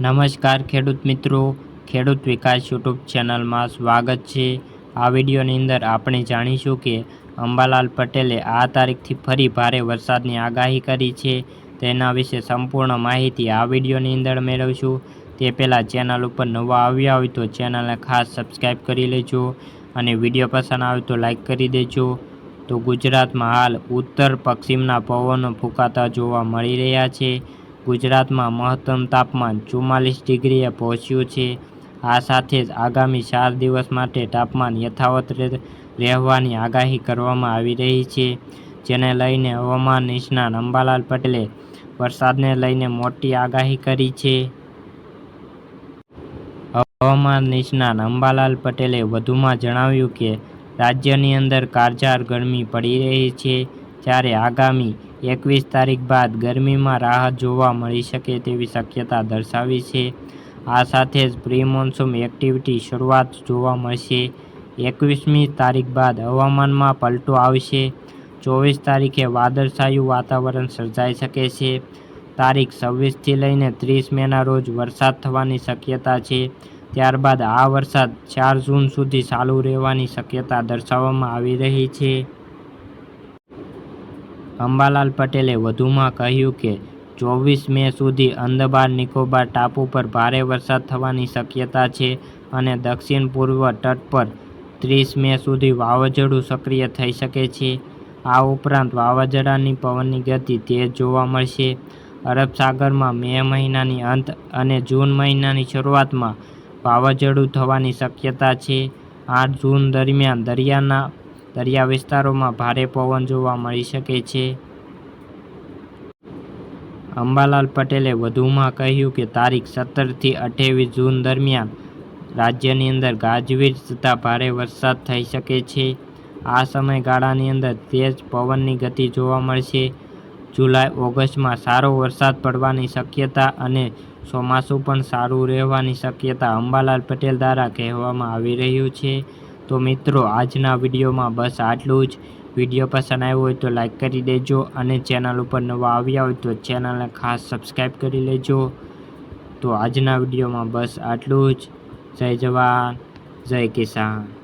નમસ્કાર ખેડૂત મિત્રો. ખેડૂત વિકાસ યુટ્યુબ ચેનલમાં સ્વાગત છે. આ વિડીયોની અંદર આપણે જાણીશું કે અંબાલાલ પટેલે આ તારીખથી ફરી ભારે વરસાદની આગાહી કરી છે. તેના વિશે સંપૂર્ણ માહિતી આ વિડીયોની અંદર મેળવશું. તે પહેલાં ચેનલ ઉપર નવા આવ્યા હોય તો ચેનલને ખાસ સબસ્ક્રાઈબ કરી લેજો અને વીડિયો પસંદ આવે તો લાઈક કરી દેજો. તો ગુજરાતમાં હાલ ઉત્તર પશ્ચિમના પવનો ફૂંકાતા જોવા મળી રહ્યા છે. ગુજરાતમાં મહત્તમ તાપમાન ચુમ્માલીસ ડિગ્રીએ પહોંચ્યું છે. આ સાથે જ આગામી ચાર દિવસ માટે તાપમાન યથાવત રહેવાની આગાહી કરવામાં આવી રહી છે, જેને લઈને હવામાન નિષ્ણાત અંબાલાલ પટેલે વરસાદને લઈને મોટી આગાહી કરી છે. હવામાન નિષ્ણાત અંબાલાલ પટેલે વધુમાં જણાવ્યું કે, રાજ્યની અંદર કારજાર ગરમી પડી રહી છે, જ્યારે આગામી એકવીસ તારીખ બાદ ગરમીમાં રાહત જોવા મળી શકે તેવી શક્યતા દર્શાવી છે. આ સાથે જ પ્રી મોન્સૂન એક્ટિવિટી શરૂઆત જોવા મળશે. એકવીસમી તારીખ બાદ હવામાનમાં પલટો આવશે. ચોવીસ તારીખે વાદળછાયું વાતાવરણ સર્જાઈ શકે છે. તારીખ છવ્વીસથી લઈને ત્રીસ મેના રોજ વરસાદ થવાની શક્યતા છે. ત્યારબાદ આ વરસાદ ચાર જૂન સુધી ચાલુ રહેવાની શક્યતા દર્શાવવામાં આવી રહી છે. અંબાલાલ પટેલે વધુમાં કહ્યું કે, ચોવીસ મે સુધી અંદમાન નિકોબાર ટાપુ પર ભારે વરસાદ થવાની શક્યતા છે અને દક્ષિણ પૂર્વ તટ પર ત્રીસ મે સુધી વાવાઝોડું સક્રિય થઈ શકે છે. આ ઉપરાંત વાવાઝોડાની પવનની ગતિ તેજ જોવા મળશે. અરબ સાગરમાં મે મહિનાની અંત અને જૂન મહિનાની શરૂઆતમાં વાવાઝોડું થવાની શક્યતા છે. આઠ જૂન દરમિયાન દરિયાના દરિયા વિસ્તારોમાં ભારે પવન જોવા મળી શકે છે. અંબાલાલ પટેલે વધુમાં કહ્યું કે તારીખ સત્તરથી અઠ્યાવીસ જૂન દરમિયાન રાજ્યની અંદર ગાજવીજ તથા ભારે વરસાદ થઈ શકે છે. આ સમયગાળાની અંદર તેજ પવનની ગતિ જોવા મળશે. જુલાઈ, ઓગસ્ટમાં સારો વરસાદ પડવાની શક્યતા અને ચોમાસું પણ સારું રહેવાની શક્યતા અંબાલાલ પટેલ દ્વારા કહેવામાં આવી રહ્યું છે. તો મિત્રો, આજના વિડીયોમાં બસ આટલું જ. વીડિયો પસંદ આવ્યો હોય તો લાઈક કરી દેજો અને ચેનલ ઉપર નવા આવ્યા હોય તો ચેનલને ખાસ સબસ્ક્રાઈબ કરી લેજો. તો આજના વિડીયોમાં બસ આટલું જ. જય જવાન, જય કિસાન.